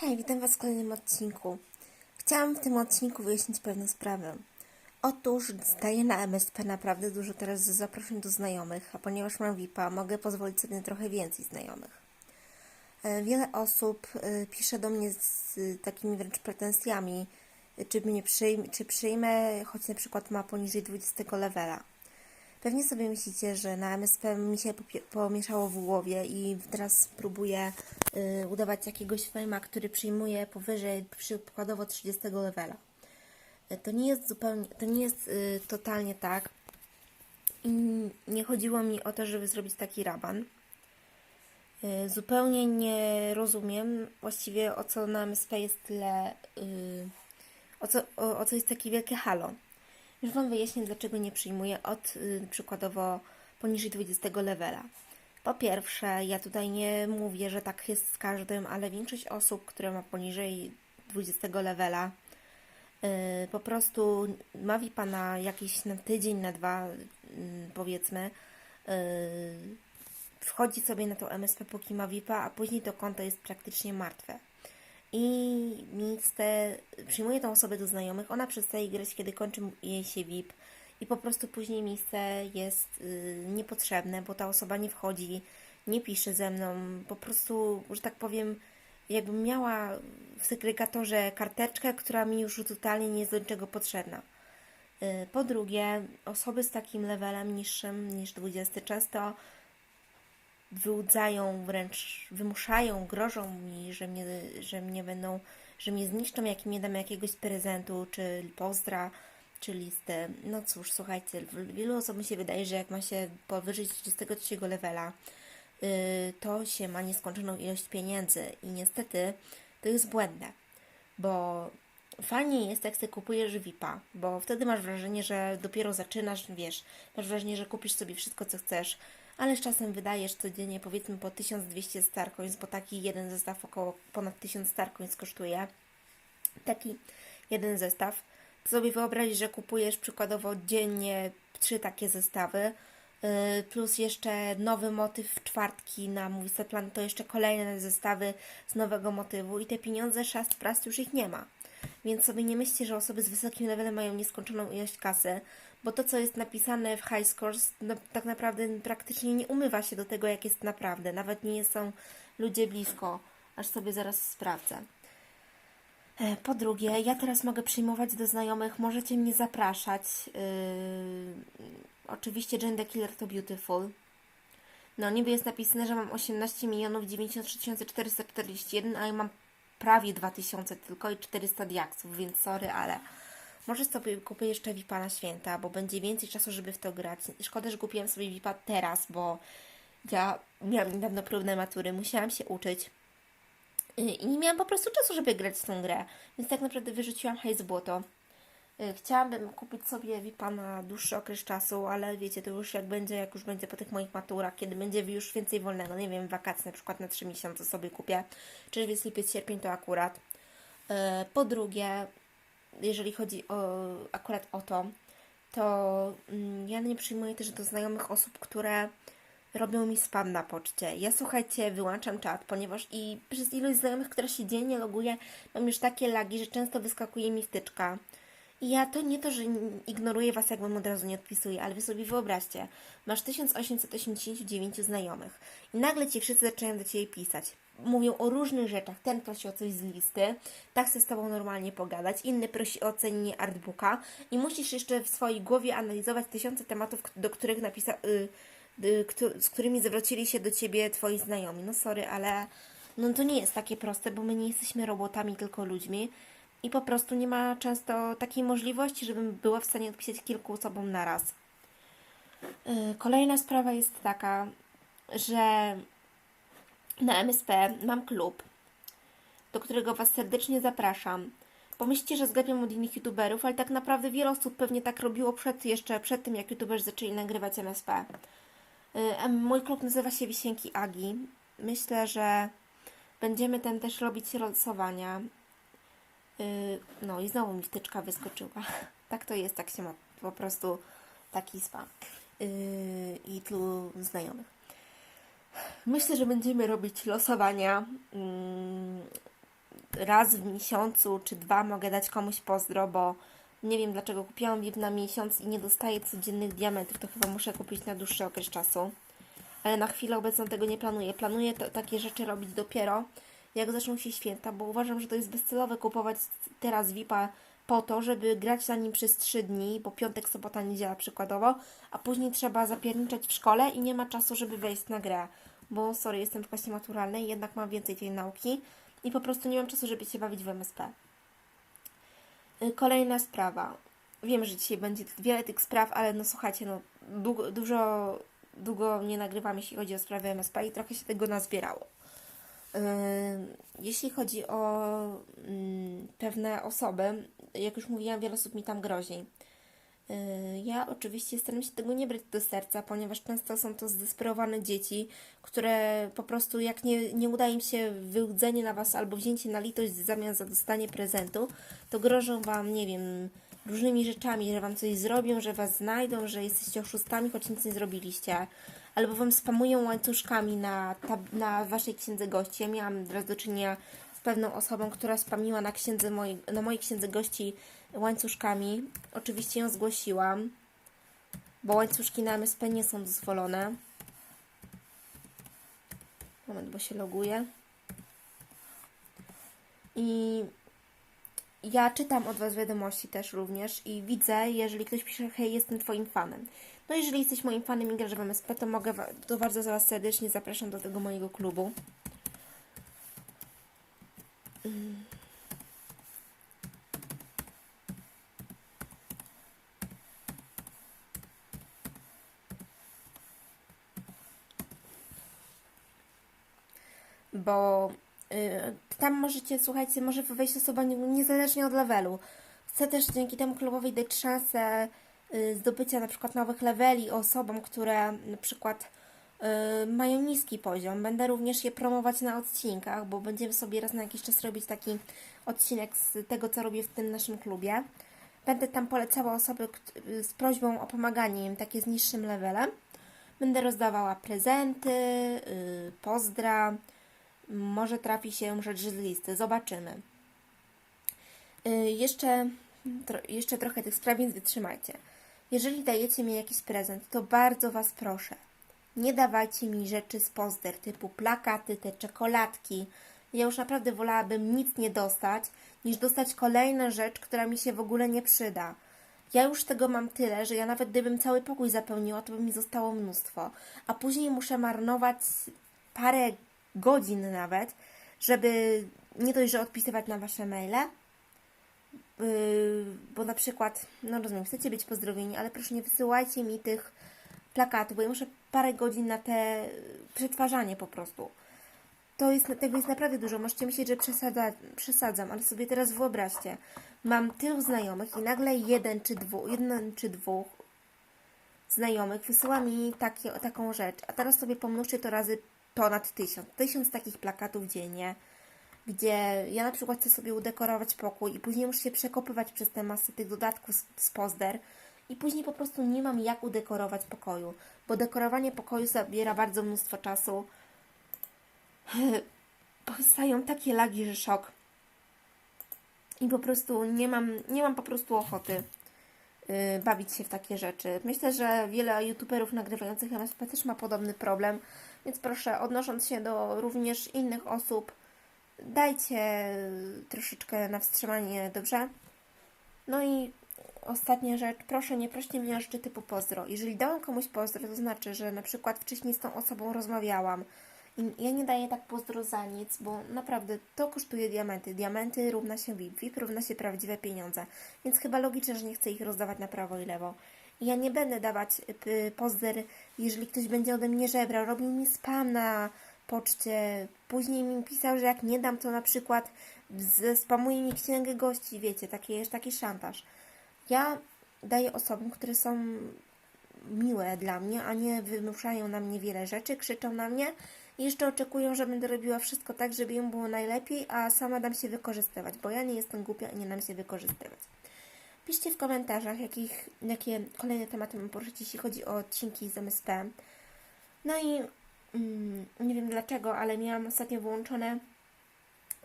Hej, witam Was w kolejnym odcinku. Chciałam w tym odcinku wyjaśnić pewną sprawę. Otóż zdaję na MSP naprawdę dużo teraz zaproszeń do znajomych, a ponieważ mam VIP-a, mogę pozwolić sobie trochę więcej znajomych. E, Wiele osób e, pisze do mnie z e, takimi wręcz pretensjami, czy, mnie czy przyjmę, choć na przykład ma poniżej 20 levela. Pewnie sobie myślicie, że na MSP mi się pomieszało w głowie i teraz próbuję y, udawać jakiegoś fejma, który przyjmuje powyżej przykładowo 30 levela. Y, To nie jest zupełnie, to nie jest y, totalnie tak. I nie chodziło mi o to, żeby zrobić taki raban. Y, Zupełnie nie rozumiem właściwie o co na MSP jest tyle, y, o co, o, o co jest takie wielkie halo. Już Wam wyjaśnię, dlaczego nie przyjmuję od y, przykładowo poniżej 20 levela. Po pierwsze, ja tutaj nie mówię, że tak jest z każdym, ale większość osób, które ma poniżej 20 levela, y, po prostu ma VIPa na jakiś na tydzień, na dwa, y, powiedzmy, y, wchodzi sobie na to MSP, póki ma VIPa, a później to konto jest praktycznie martwe i miejsce przyjmuje tą osobę do znajomych, ona przestaje grać, kiedy kończy jej się VIP i po prostu później miejsce jest y, niepotrzebne, bo ta osoba nie wchodzi, nie pisze ze mną, po prostu, że tak powiem, jakbym miała w segregatorze karteczkę, która mi już totalnie nie jest do niczego potrzebna. Y, Po drugie, osoby z takim levelem niższym niż 20 często wyłudzają, wręcz wymuszają, grożą mi, że mnie, że mnie będą, że mnie zniszczą, jak nie dam jakiegoś prezentu, czy pozdra, czy listę. No cóż, słuchajcie, wielu osobom się wydaje, że jak ma się powyżej 33 levela, yy, to się ma nieskończoną ilość pieniędzy i niestety to jest błędne, bo fajnie jest, jak sobie kupujesz VIP-a, bo wtedy masz wrażenie, że dopiero zaczynasz, wiesz, masz wrażenie, że kupisz sobie wszystko, co chcesz, ale z czasem wydajesz codziennie powiedzmy po 1200 Starcoins, bo taki jeden zestaw około ponad 1000 Starcoins kosztuje. Taki jeden zestaw. To sobie wyobraź, że kupujesz przykładowo dziennie trzy takie zestawy, yy, plus jeszcze nowy motyw w czwartki na Set Plan, to jeszcze kolejne zestawy z nowego motywu i te pieniądze szast prast już ich nie ma. Więc sobie nie myślcie, że osoby z wysokim levelem mają nieskończoną ilość kasy, bo to, co jest napisane w High Scores, no, tak naprawdę praktycznie nie umywa się do tego, jak jest naprawdę. Nawet nie są ludzie blisko, aż sobie zaraz sprawdzę. E, Po drugie, ja teraz mogę przyjmować do znajomych, możecie mnie zapraszać. Yy, oczywiście Gender Killer to Beautiful. No, niby jest napisane, że mam 18 milionów 93 441, a ja mam prawie 2000 tylko i 400 diaksów, więc sorry, ale może sobie kupię jeszcze VIPa na święta, bo będzie więcej czasu, żeby w to grać. Szkoda, że kupiłam sobie VIPa teraz, bo ja miałam niedawno próbne matury, musiałam się uczyć i nie miałam po prostu czasu, żeby grać w tą grę, więc tak naprawdę wyrzuciłam hajs błoto. Y, Chciałabym kupić sobie VIPa na dłuższy okres czasu, ale wiecie, to już jak będzie, jak już będzie po tych moich maturach, kiedy będzie już więcej wolnego, nie wiem, wakacje na przykład na 3 miesiące sobie kupię, czerwiec, lipiec, sierpień to akurat. Y, Po drugie, jeżeli chodzi o, akurat o to, to mm, ja nie przyjmuję też do znajomych osób, które robią mi spam na poczcie. Ja słuchajcie, wyłączam czat, ponieważ i przez ilość znajomych, która się dziennie loguje, mam już takie lagi, że często wyskakuje mi wtyczka. Ja to nie to, że ignoruję Was, jak Wam od razu nie odpisuję, ale Wy sobie wyobraźcie, masz 1889 znajomych i nagle Ci wszyscy zaczynają do Ciebie pisać. Mówią o różnych rzeczach. Ten prosi o coś z listy, tak chce z Tobą normalnie pogadać, inny prosi o ocenienie artbooka i musisz jeszcze w swojej głowie analizować tysiące tematów, do których napisa... Y, y, z którymi zwrócili się do Ciebie Twoi znajomi. No sorry, ale no to nie jest takie proste, bo my nie jesteśmy robotami, tylko ludźmi. I po prostu nie ma często takiej możliwości, żebym była w stanie odpisać kilku osobom na raz. Yy, Kolejna sprawa jest taka, że na MSP mam klub, do którego Was serdecznie zapraszam. Pomyślcie, że zgapiam od innych youtuberów, ale tak naprawdę wiele osób pewnie tak robiło przed, jeszcze przed tym, jak youtuberzy zaczęli nagrywać MSP. Em, Mój klub nazywa się Wisienki Agi. Myślę, że będziemy ten też robić losowania. Yy, No i znowu mi wtyczka wyskoczyła. Tak to jest, tak się ma po prostu taki spam. Yy, I tylu znajomych. Myślę, że będziemy robić losowania. mm, raz w miesiącu czy dwa mogę dać komuś pozdro, bo nie wiem dlaczego kupiłam VIP na miesiąc i nie dostaję codziennych diamentów, to chyba muszę kupić na dłuższy okres czasu. Ale na chwilę obecną tego nie planuję. Planuję takie rzeczy robić dopiero jak zaczną się święta, bo uważam, że to jest bezcelowe kupować teraz VIP-a po to, żeby grać na nim przez 3 dni, bo piątek, sobota, niedziela przykładowo, a później trzeba zapierniczać w szkole i nie ma czasu, żeby wejść na grę. Bo sorry, jestem w klasie maturalnej, jednak mam więcej tej nauki i po prostu nie mam czasu, żeby się bawić w MSP. Y, Kolejna sprawa. Wiem, że dzisiaj będzie wiele tych spraw, ale no słuchajcie, no długo, dużo, długo nie nagrywam, jeśli chodzi o sprawy MSP i trochę się tego nazbierało. Jeśli chodzi o mm, pewne osoby, jak już mówiłam, wiele osób mi tam grozi. Yy, Ja oczywiście staram się tego nie brać do serca, ponieważ często są to zdesperowane dzieci, które po prostu jak nie, nie uda im się wyłudzenie na Was albo wzięcie na litość w zamian za dostanie prezentu, to grożą Wam, nie wiem, różnymi rzeczami, że Wam coś zrobią, że Was znajdą, że jesteście oszustami, choć nic nie zrobiliście. Albo Wam spamują łańcuszkami na, na Waszej księdze gości. Ja miałam raz do czynienia z pewną osobą, która spamiła na, księdze mojej, na mojej księdze gości łańcuszkami. Oczywiście ją zgłosiłam, bo łańcuszki na MSP nie są dozwolone. Moment, bo się loguje. I ja czytam od Was wiadomości też również i widzę, jeżeli ktoś pisze, hej, jestem Twoim fanem. No jeżeli jesteś moim fanem i grasz w MSP, to mogę, to bardzo Was serdecznie zapraszam do tego mojego klubu. Bo tam możecie, słuchajcie, może wejść osoba nie- niezależnie od levelu. Chcę też dzięki temu klubowi dać szansę y, zdobycia na przykład nowych leveli osobom, które na przykład y, mają niski poziom. Będę również je promować na odcinkach, bo będziemy sobie raz na jakiś czas robić taki odcinek z tego, co robię w tym naszym klubie. Będę tam polecała osoby y, z prośbą o pomaganie im, takie z niższym levelem. Będę rozdawała prezenty, y, pozdra, może trafi się rzecz z listy, zobaczymy. Y, Jeszcze, tro, jeszcze trochę tych spraw, więc wytrzymajcie. Jeżeli dajecie mi jakiś prezent, to bardzo Was proszę, nie dawajcie mi rzeczy z pozder, typu plakaty, te czekoladki. Ja już naprawdę wolałabym nic nie dostać, niż dostać kolejną rzecz, która mi się w ogóle nie przyda. Ja już tego mam tyle, że ja nawet gdybym cały pokój zapełniła, to by mi zostało mnóstwo. A później muszę marnować parę godzin nawet, żeby nie dość, że odpisywać na Wasze maile, Yy, bo na przykład, no rozumiem, chcecie być pozdrowieni, ale proszę nie wysyłajcie mi tych plakatów, bo ja muszę parę godzin na te przetwarzanie po prostu. To jest, tego jest naprawdę dużo. Możecie myśleć, że przesada, przesadzam, ale sobie teraz wyobraźcie. Mam tylu znajomych i nagle jeden czy dwóch, jeden czy dwóch znajomych wysyła mi takie, taką rzecz, a teraz sobie pomnóżcie to razy ponad tysiąc. Tysiąc takich plakatów dziennie, gdzie ja na przykład chcę sobie udekorować pokój i później muszę się przekopywać przez te masy tych dodatków z, z pozder i później po prostu nie mam jak udekorować pokoju, bo dekorowanie pokoju zabiera bardzo mnóstwo czasu. Powstają takie lagi, że szok. I po prostu nie mam, nie mam po prostu ochoty yy, bawić się w takie rzeczy. Myślę, że wiele youtuberów nagrywających MSP też ma podobny problem, więc proszę, odnosząc się do również innych osób, dajcie troszeczkę na wstrzymanie, dobrze? No i ostatnia rzecz, proszę nie proście mnie o rzeczy typu pozdro. Jeżeli dałam komuś pozdro, to znaczy, że na przykład wcześniej z tą osobą rozmawiałam i ja nie daję tak pozdro za nic, bo naprawdę to kosztuje diamenty. Diamenty równa się VIP, VIP równa się prawdziwe pieniądze, więc chyba logiczne, że nie chcę ich rozdawać na prawo i lewo. Ja nie będę dawać y, pozder, jeżeli ktoś będzie ode mnie żebrał, robił mi spam na poczcie, później mi pisał, że jak nie dam, to na przykład spamuje mi księgę gości, wiecie, taki, taki szantaż. Ja daję osobom, które są miłe dla mnie, a nie wymuszają na mnie wiele rzeczy, krzyczą na mnie i jeszcze oczekują, że będę robiła wszystko tak, żeby im było najlepiej, a sama dam się wykorzystywać, bo ja nie jestem głupia i nie dam się wykorzystywać. Piszcie w komentarzach, jakich, jakie kolejne tematy mam poruszyć, jeśli chodzi o odcinki z MSP. No i mm, nie wiem dlaczego, ale miałam ostatnio wyłączone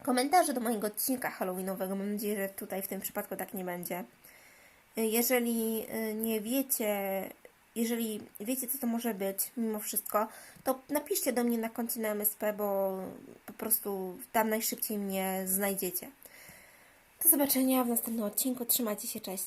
komentarze do mojego odcinka Halloweenowego. Mam nadzieję, że tutaj w tym przypadku tak nie będzie. Jeżeli y, nie wiecie, jeżeli wiecie, co to może być, mimo wszystko, to napiszcie do mnie na koncie na MSP, bo po prostu tam najszybciej mnie znajdziecie. Do zobaczenia w następnym odcinku. Trzymajcie się, cześć.